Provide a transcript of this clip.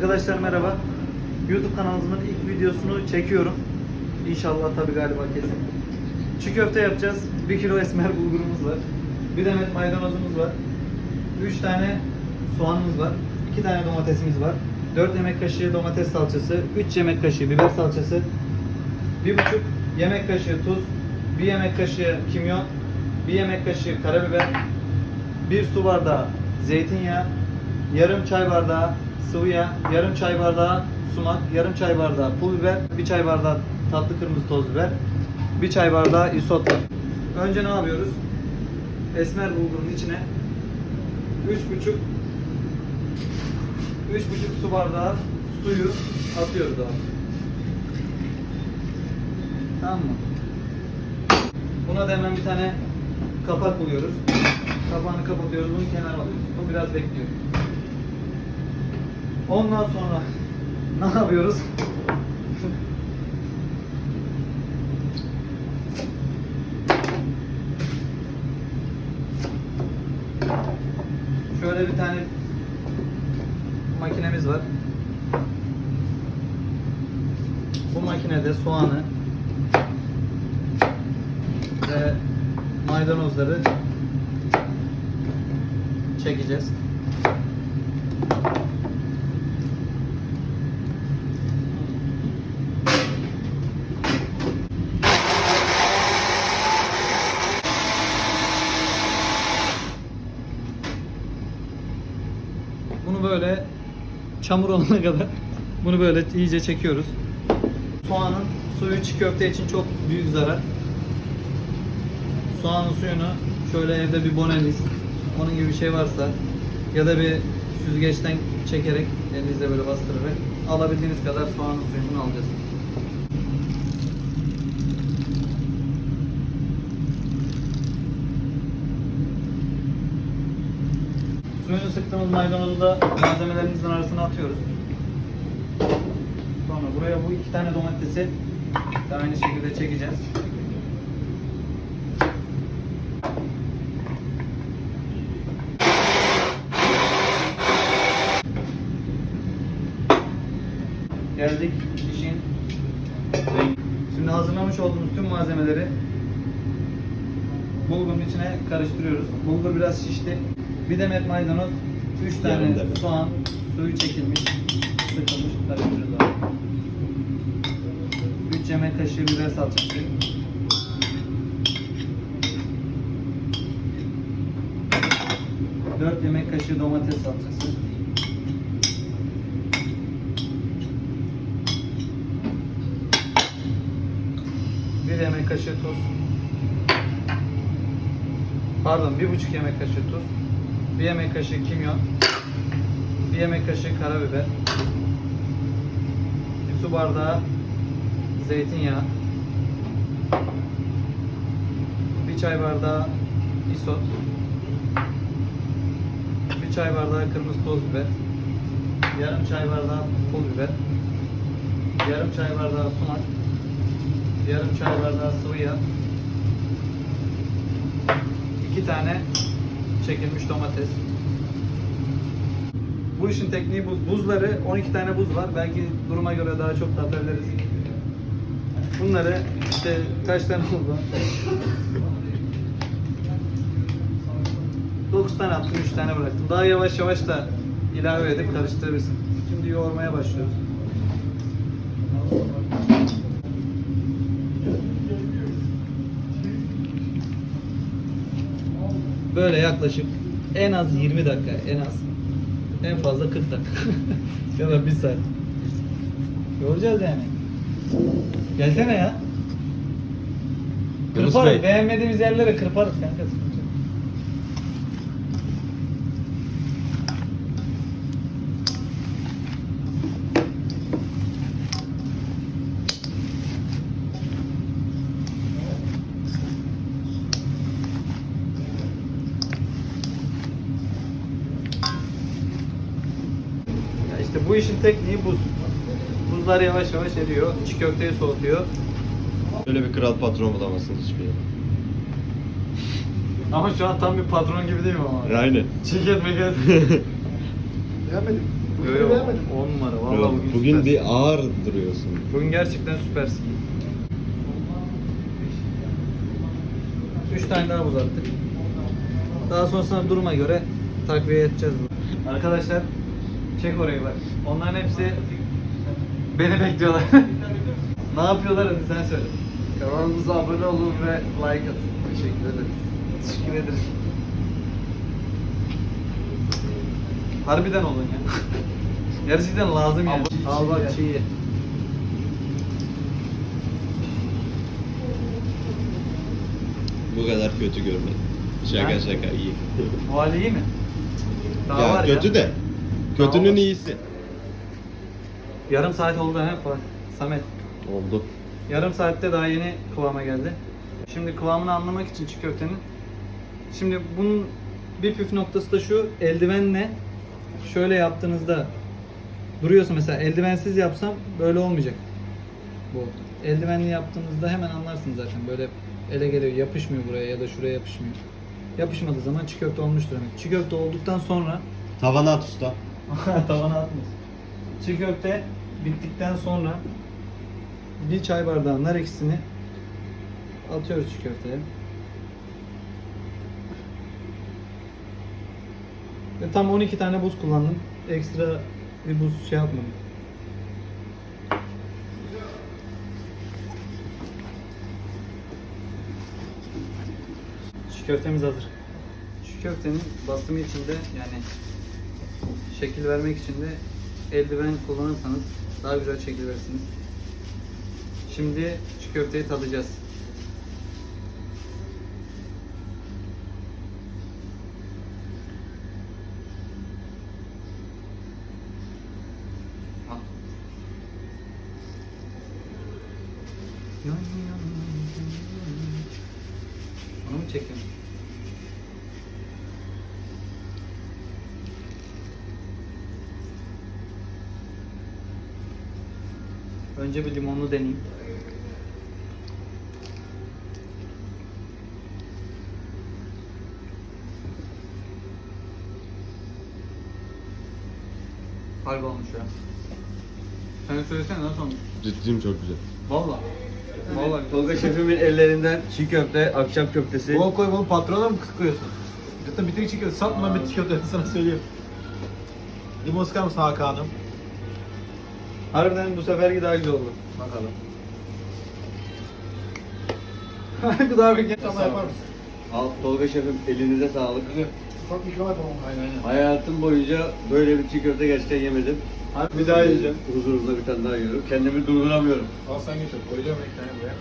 Arkadaşlar merhaba. YouTube kanalımızın ilk videosunu çekiyorum. İnşallah tabii galiba kesin. Çiğ köfte yapacağız. 1 kilo esmer bulgurumuz var. Bir demet maydanozumuz var. 3 tane soğanımız var. 2 tane domatesimiz var. 4 yemek kaşığı domates salçası, 3 yemek kaşığı biber salçası, 1,5 yemek kaşığı tuz, 1 yemek kaşığı kimyon, 1 yemek kaşığı karabiber, 1 su bardağı zeytinyağı, yarım çay bardağı sıvı yağ, yarım çay bardağı sumak, yarım çay bardağı pul biber, 1 çay bardağı tatlı kırmızı toz biber, 1 çay bardağı isot var. Önce ne yapıyoruz? Esmer bulgurun içine 3,5 3,5 su bardağı suyu atıyoruz abi. Tamam mı? Buna da hemen bir tane kapak buluyoruz. Kapağını kapatıyoruz, bunu kenara alıyoruz. Bu biraz bekliyor. Ondan sonra ne yapıyoruz? Şöyle bir tane makinemiz var. Bu makinede soğanı ve maydanozları çekeceğiz. Bunu böyle çamur olana kadar bunu böyle iyice çekiyoruz. Soğanın suyu çiğ köfte için çok büyük zarar. Soğanın suyunu şöyle evde bir boneliz, onun gibi bir şey varsa ya da bir süzgeçten çekerek elinizle böyle bastırarak alabildiğiniz kadar soğanın suyunu alacağız. Suyunu sıktığımız maydanozu da malzemelerimizin arasına atıyoruz. Sonra buraya bu iki tane domatesi de aynı şekilde çekeceğiz. Geldik işin Şimdi hazırlamış olduğumuz tüm malzemeleri bulgurun içine karıştırıyoruz. Bulgur biraz şişti. Bir demet maydanoz, 3 tane Yarım demet. soğan, suyu çekilmiş, sıkılmış, karıştırıyoruz abi. 3 yemek kaşığı biber salçası. Dört yemek kaşığı domates salçası. Bir yemek kaşığı tuz. Pardon, bir buçuk yemek kaşığı tuz. Bir yemek kaşığı kimyon. Bir yemek kaşığı karabiber. Bir su bardağı zeytinyağı. Bir çay bardağı isot. Bir çay bardağı kırmızı toz biber. Yarım çay bardağı pul biber. Yarım çay bardağı sumak. Yarım çay bardağı sıvı yağ. İki tane çekilmiş domates. Bu işin tekniği buz. Buzları 12 tane buz var. Belki duruma göre daha çok da. Bunları işte kaç tane oldu? 9 tane attım, 3 tane bıraktım. Daha yavaş yavaş da ilave edip karıştırırsın. Şimdi yoğurmaya başlıyoruz. Böyle yaklaşık en az 20 dakika, en az. En fazla 40 dakika. ya da 1 saat. Yoracağız yani. Gelsene ya. Yunus Kırparız. Bey. Beğenmediğimiz yerlere kırparız kanka. sıkıntı yok. Ya işte bu işin tekniği buz. Buzlar yavaş yavaş eriyor. Çiğ köfteyi soğutuyor. Böyle bir kral patron bulamazsınız hiçbir yerde. Ama şu an tam bir patron gibi değil mi ama? Aynen. Çiğ et meket. Beğenmedim. Yo Bugün yo beğenmedim. 10 numara. Yok, Vallahi bugün, bugün süpersin. bir ağır duruyorsun. Bugün gerçekten süpersin. 3 tane daha buz attık. Daha sonrasında duruma göre takviye edeceğiz bunu. Arkadaşlar çek orayı bak. Onların hepsi beni bekliyorlar. ne yapıyorlar hadi sen söyle. Kanalımıza abone olun ve like atın. Teşekkür ederiz. Teşekkür ederiz. Harbiden olun ya. Gerçekten lazım yani. Al bak çiğ. Bu kadar kötü görmedim. Şaka Ha? şaka iyi. Bu hali iyi mi? Daha ya var kötü ya. de. Kötünün iyisi. Yarım saat oldu he Fuat. Samet. Oldu. Yarım saatte daha yeni kıvama geldi. Şimdi kıvamını anlamak için çiğ köftenin. Şimdi bunun bir püf noktası da şu eldivenle şöyle yaptığınızda duruyorsun mesela eldivensiz yapsam böyle olmayacak. Bu. Eldivenli yaptığınızda hemen anlarsın zaten böyle ele geliyor yapışmıyor buraya ya da şuraya yapışmıyor. Yapışmadığı zaman çiğ köfte olmuştur demek. Çiğ köfte olduktan sonra Tavana at usta. Tavana atmış. Çiğ köfte bittikten sonra bir çay bardağı nar ekşisini atıyoruz çiğ köfteye. Ve tam 12 tane buz kullandım. Ekstra bir buz şey yapmadım. Çiğ köftemiz hazır. Çiğ köftenin basımı için de yani şekil vermek için de eldiven kullanırsanız daha güzel şekil verirsiniz. Şimdi çiğ köfteyi tadacağız. Onu mu çekiyorsun? Önce bir limonlu deneyeyim. Harbi olmuş ya. Sen söylesene nasıl olmuş? Ciddiyim çok güzel. Valla. Valla. Tolga şefimin ellerinden çiğ köfte, akşam köftesi. Bol koy bol patrona mı kıskıyorsun? Zaten bitik çıkıyor. Satma lan bitik köfte sana söyleyeyim. Limon sıkar mısın Hakan'ım? Harbiden bu seferki daha güzel oldu. Bakalım. Harbi daha bir genç Tamam yapar mısın? Al Tolga şefim elinize sağlık. Ufak bir kebap tamam. Aynen. Hayatım boyunca böyle bir çiğ köfte gerçekten yemedim. Harbi bir daha yiyeceğim. Huzurunuzda bir tane daha yiyorum. Kendimi durduramıyorum. Al sen götür. Koyacağım ekranı buraya.